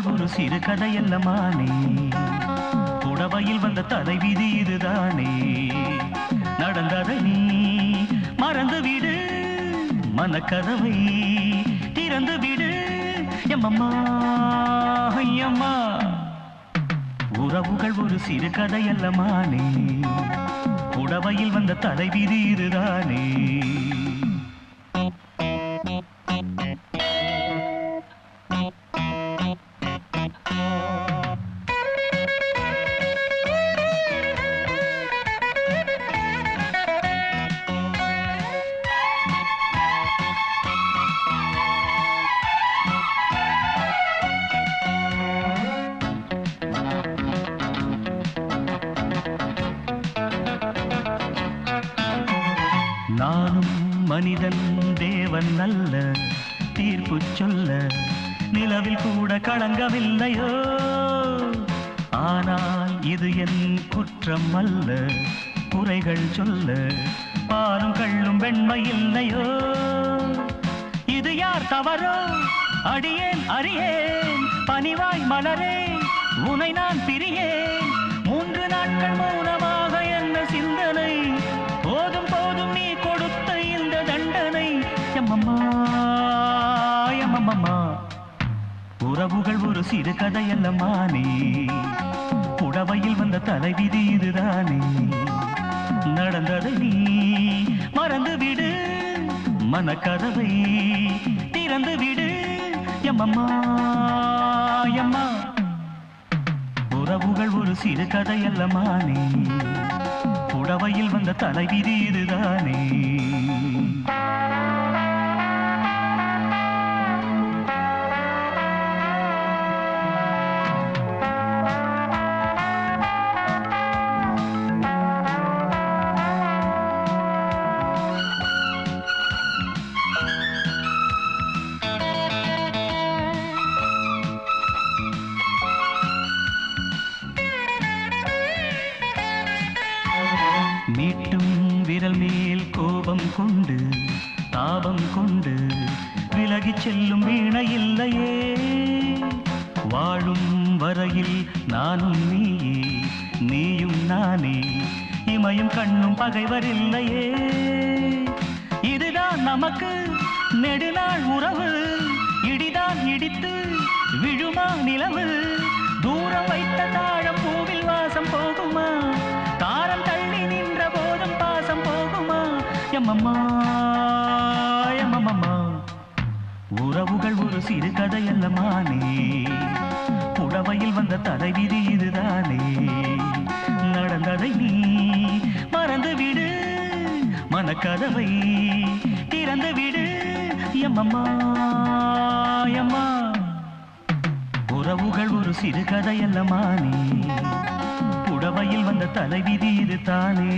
சிறு கதையல்லமானே புடவையில் வந்த தலை விதி இதுதானே. நடந்ததை நீ மறந்து விடு மனக்கதவை திறந்து விடு. எம்மம்மா ஐயம்மா. உறவுகள் ஒரு சிறு கதையல்லமானே புடவையில் வந்த தலைவிதி இதுதானே. நானும் மனிதன் தேவன் அல்ல. தீர்ப்பு சொல்ல நிலவில் கூட களங்கமில்லையோ? ஆனால் இது என் குற்றம் அல்ல குறைகள் சொல்ல பாலும் கள்ளும் வெண்மை இல்லையோ? இது யார் தவறோ? அடியேன் அறியேன் பணிவாய் மலரே உனை நான் பிரியேன். மூன்று நாட்கள் மௌனமாக என்ன சிந்தனை? உறவுகள் ஒரு சிறு கதையல்லமானே புடவையில் வந்த தலைவிதி இதுதானே. நடந்ததை நீ மறந்து விடு. மனக்கதவை திறந்து விடு. எம்மம்மா எம்மா உறவுகள் ஒரு சிறு கதையல்லமானே புடவையில் வந்த தலைவிதி இதுதானே. மீட்டும் விரல் மேல் கோபம் கொண்டு தாபம் கொண்டு விலகிச் செல்லும் வீணை இல்லையே. வாழும் வரையில் நானும் நீயே நீயும் நானே இமையும் கண்ணும் பகைவர் இல்லையே. இதுதான் நமக்கு நெடுநாள் உறவு இடிதான் இடித்து விழுமா நிலவு தூரம் வைத்ததா எம்மம்மா எம்மம்மா உறவுகள் ஒரு சிறு கதையல்லமானே புடவையில் வந்த தலைவிதி இதுதானே. நடந்ததை நீ மறந்து விடு. மனக்கதவை திறந்து விடு. எம்மம்மா எம்மா உறவுகள் ஒரு சிறு கதையல்லமானே புடவையில் வந்த தலைவிதி இது தானே